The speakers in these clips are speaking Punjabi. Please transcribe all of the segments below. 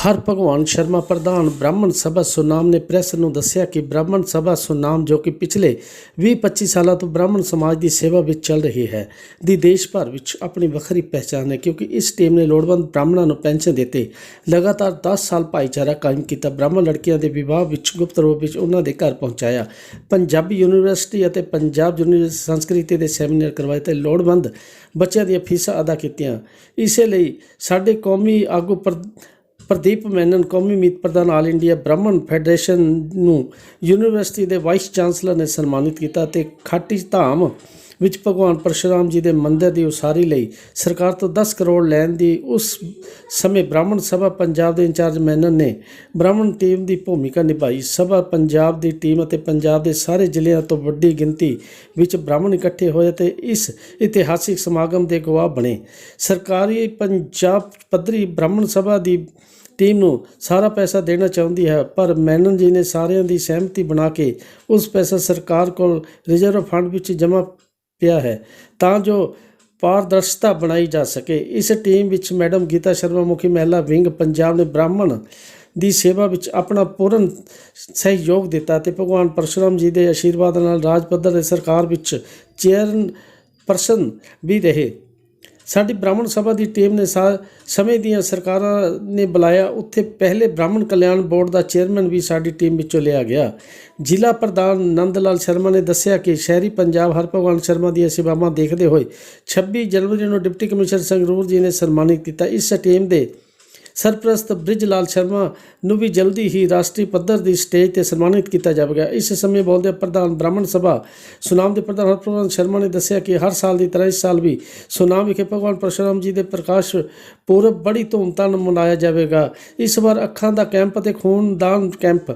ਹਰ ਭਗਵਾਨ ਸ਼ਰਮਾ ਪ੍ਰਧਾਨ ਬ੍ਰਾਹਮਣ ਸਭਾ ਸੁਨਾਮ ਨੇ ਪ੍ਰੈਸ ਨੂੰ ਦੱਸਿਆ ਕਿ ਬ੍ਰਾਹਮਣ ਸਭਾ ਸੁਨਾਮ ਜੋ ਕਿ ਪਿਛਲੇ 20-25 ਸਾਲਾਂ ਤੋਂ ਬ੍ਰਾਹਮਣ ਸਮਾਜ ਦੀ ਸੇਵਾ ਵਿੱਚ ਚੱਲ ਰਹੀ ਹੈ, ਦੀ ਦੇਸ਼ ਭਰ ਵਿੱਚ ਆਪਣੀ ਵੱਖਰੀ ਪਹਿਚਾਣ ਹੈ ਕਿਉਂਕਿ ਇਸ ਟੀਮ ਨੇ ਲੋੜਵੰਦ ਬ੍ਰਾਹਮਣਾਂ ਨੂੰ ਪੈਨਸ਼ਨ ਦਿੱਤੇ। ਲਗਾਤਾਰ 10 ਸਾਲ ਭਾਈਚਾਰਾ ਕਾਇਮ ਕੀਤਾ, ਬ੍ਰਾਹਮਣ ਲੜਕੀਆਂ ਦੇ ਵਿਵਾਹ ਵਿੱਚ ਗੁਪਤ ਰੂਪ ਵਿੱਚ ਉਹਨਾਂ ਦੇ ਘਰ ਪਹੁੰਚਾਇਆ। ਪੰਜਾਬੀ ਯੂਨੀਵਰਸਿਟੀ ਅਤੇ ਪੰਜਾਬ ਯੂਨੀਵਰਸਿਟੀ ਸੰਸਕ੍ਰਿਤੀ ਦੇ ਸੈਮੀਨਾਰ ਕਰਵਾਏ ਤੇ ਲੋੜਵੰਦ ਬੱਚਿਆਂ ਦੀਆਂ ਫੀਸਾਂ ਅਦਾ ਕੀਤੀਆਂ। ਇਸੇ ਲਈ ਸਾਡੇ ਕੌਮੀ ਆਗੂ ਪ੍ਰ- ਪ੍ਰਦੀਪ ਮੈਨਨ ਕੌਮੀ ਮੀਤ ਪ੍ਰਧਾਨ ਆਲ ਇੰਡੀਆ ਬ੍ਰਾਹਮਣ ਫੈਡਰੇਸ਼ਨ ਨੂੰ ਯੂਨੀਵਰਸਿਟੀ ਦੇ ਵਾਈਸ ਚਾਂਸਲਰ ਨੇ ਸਨਮਾਨਿਤ ਕੀਤਾ ਤੇ ਖਾਟੀ ਧਾਮ ਵਿੱਚ ਭਗਵਾਨ ਪਰਸ਼ੁਰਾਮ ਜੀ ਦੇ ਮੰਦਿਰ ਦੀ ਉਸਾਰੀ ਲਈ ਸਰਕਾਰ ਤੋਂ 10 ਕਰੋੜ ਲੈਣ ਦੀ ਉਸ ਸਮੇਂ ਬ੍ਰਾਹਮਣ ਸਭਾ ਪੰਜਾਬ ਦੇ ਇੰਚਾਰਜ ਮੈਨਨ ਨੇ ਬ੍ਰਾਹਮਣ ਟੀਮ ਦੀ ਭੂਮਿਕਾ ਨਿਭਾਈ। ਸਭਾ ਪੰਜਾਬ ਦੀ ਟੀਮ ਅਤੇ ਪੰਜਾਬ ਦੇ ਸਾਰੇ ਜ਼ਿਲ੍ਹਿਆਂ ਤੋਂ ਵੱਡੀ ਗਿਣਤੀ ਵਿੱਚ ਬ੍ਰਾਹਮਣ ਇਕੱਠੇ ਹੋਏ ਤੇ ਇਸ ਇਤਿਹਾਸਿਕ ਸਮਾਗਮ ਦੇ ਗਵਾਹ ਬਣੇ। ਸਰਕਾਰੀ ਪੰਜਾਬ ਪੱਧਰੀ ਬ੍ਰਾਹਮਣ ਸਭਾ ਦੀ ਟੀਮ ਨੂੰ ਸਾਰਾ ਪੈਸਾ ਦੇਣਾ ਚਾਹੁੰਦੀ ਹੈ, ਪਰ ਮੈਨਨ ਜੀ ਨੇ ਸਾਰਿਆਂ ਦੀ ਸਹਿਮਤੀ ਬਣਾ ਕੇ ਉਸ ਪੈਸਾ ਸਰਕਾਰ ਕੋਲ ਰਿਜ਼ਰਵ ਫੰਡ ਵਿੱਚ ਜਮ੍ਹਾਂ ਪਿਆ ਹੈ, ਤਾਂ ਜੋ ਪਾਰਦਰਸ਼ਤਾ ਬਣਾਈ ਜਾ ਸਕੇ। ਇਸ ਟੀਮ ਵਿੱਚ ਮੈਡਮ ਗੀਤਾ ਸ਼ਰਮਾ, ਮੁਖੀ ਮਹਿਲਾ ਵਿੰਗ, ਪੰਜਾਬ ਨੇ ਬ੍ਰਾਹਮਣ ਦੀ ਸੇਵਾ ਵਿੱਚ ਆਪਣਾ ਪੂਰਨ ਸਹਿਯੋਗ ਦਿੱਤਾ ਤੇ ਭਗਵਾਨ ਪਰਸ਼ੁਰਾਮ ਜੀ ਦੇ ਆਸ਼ੀਰਵਾਦ ਨਾਲ ਰਾਜ ਪੱਧਰ ਦੇ ਸਰਕਾਰ ਵਿੱਚ ਚੇਅਰਨ ਪਰਸਨ ਵੀ ਰਹੇ। ਸਾਡੀ ਬ੍ਰਾਹਮਣ ਸਭਾ ਦੀ ਟੀਮ ਨੇ ਸਾ ਸਮੇਂ ਦੀਆਂ ਸਰਕਾਰਾਂ ਨੇ ਬੁਲਾਇਆ। ਉੱਥੇ ਪਹਿਲੇ ਬ੍ਰਾਹਮਣ ਕਲਿਆਣ ਬੋਰਡ ਦਾ ਚੇਅਰਮੈਨ ਵੀ ਸਾਡੀ ਟੀਮ ਵਿੱਚੋਂ ਲਿਆ ਗਿਆ। ਜ਼ਿਲ੍ਹਾ ਪ੍ਰਧਾਨ ਨੰਦ ਲਾਲ ਸ਼ਰਮਾ ਨੇ ਦੱਸਿਆ ਕਿ ਸ਼ਹਿਰੀ ਪੰਜਾਬ ਹਰਭਗਵਾਨ ਸ਼ਰਮਾ ਦੀਆਂ ਸੇਵਾਵਾਂ ਦੇਖਦੇ ਹੋਏ 26 ਜਨਵਰੀ ਨੂੰ ਡਿਪਟੀ ਕਮਿਸ਼ਨਰ ਸੰਗਰੂਰ ਜੀ ਨੇ ਸਨਮਾਨਿਤ ਕੀਤਾ। ਇਸ ਟੀਮ ਦੇ ਸਰਪ੍ਰਸਤ ਬ੍ਰਿਜ ਲਾਲ ਸ਼ਰਮਾ ਨੂੰ ਵੀ ਜਲਦੀ ਹੀ ਰਾਸ਼ਟਰੀ ਪੱਧਰ ਦੀ ਸਟੇਜ ਤੇ ਸਨਮਾਨਿਤ ਕੀਤਾ ਜਾਵੇਗਾ। ਇਸ ਸਮੇਂ ਬੋਲਦੇ ਪ੍ਰਧਾਨ ਬ੍ਰਾਹਮਣ ਸਭਾ ਸੁਨਾਮ ਦੇ ਪ੍ਰਧਾਨ ਹਰਪ੍ਰਭਾਨ ਸ਼ਰਮਾ ਨੇ ਦੱਸਿਆ ਕਿ ਹਰ ਸਾਲ ਦੀ ਤਰ੍ਹਾਂ ਇਸ ਸਾਲ ਵੀ ਸੁਨਾਮ ਵਿਖੇ ਭਗਵਾਨ ਪਰਸ਼ੁਰਾਮ ਜੀ ਦੇ ਪ੍ਰਕਾਸ਼ ਪੁਰਬ ਬੜੀ ਧੂਮਧਾਮ ਨਾਲ ਮਨਾਇਆ ਜਾਵੇਗਾ। ਇਸ ਵਾਰ ਅੱਖਾਂ ਦਾ ਕੈਂਪ ਅਤੇ ਖੂਨਦਾਨ ਕੈਂਪ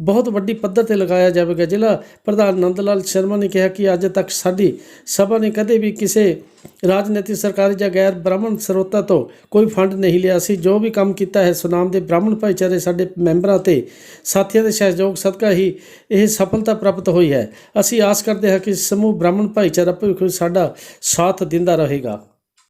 ਬਹੁਤ ਵੱਡੀ ਪੱਧਰ ਤੇ ਲਗਾਇਆ ਜਾਵੇਗਾ। ਜ਼ਿਲ੍ਹਾ ਪ੍ਰਧਾਨ ਨੰਦ ਲਾਲ ਸ਼ਰਮਾ ਨੇ ਕਿਹਾ ਕਿ ਅੱਜ ਤੱਕ ਸਾਡੀ ਸਭਾ ਨੇ ਕਦੇ ਵੀ ਕਿਸੇ ਰਾਜਨੀਤਿਕ, ਸਰਕਾਰੀ ਜਾਂ ਗੈਰ ਬ੍ਰਾਹਮਣ ਸਰੋਤਾਂ ਤੋਂ ਕੋਈ ਫੰਡ ਨਹੀਂ ਲਿਆ ਸੀ। ਜੋ ਵੀ ਕੰਮ ਕੀਤਾ ਹੈ, ਸੁਨਾਮ ਦੇ ਬ੍ਰਾਹਮਣ ਭਾਈਚਾਰੇ, ਸਾਡੇ ਮੈਂਬਰਾਂ ਤੇ ਸਾਥੀਆਂ ਦੇ ਸਹਿਯੋਗ ਸਦਕਾ ਹੀ ਇਹ ਸਫਲਤਾ ਪ੍ਰਾਪਤ ਹੋਈ ਹੈ। ਅਸੀਂ ਆਸ ਕਰਦੇ ਹਾਂ ਕਿ ਸਮੂਹ ਬ੍ਰਾਹਮਣ ਭਾਈਚਾਰਾ ਭਵਿੱਖ ਵਿੱਚ ਸਾਡਾ ਸਾਥ ਦਿੰਦਾ ਰਹੇਗਾ।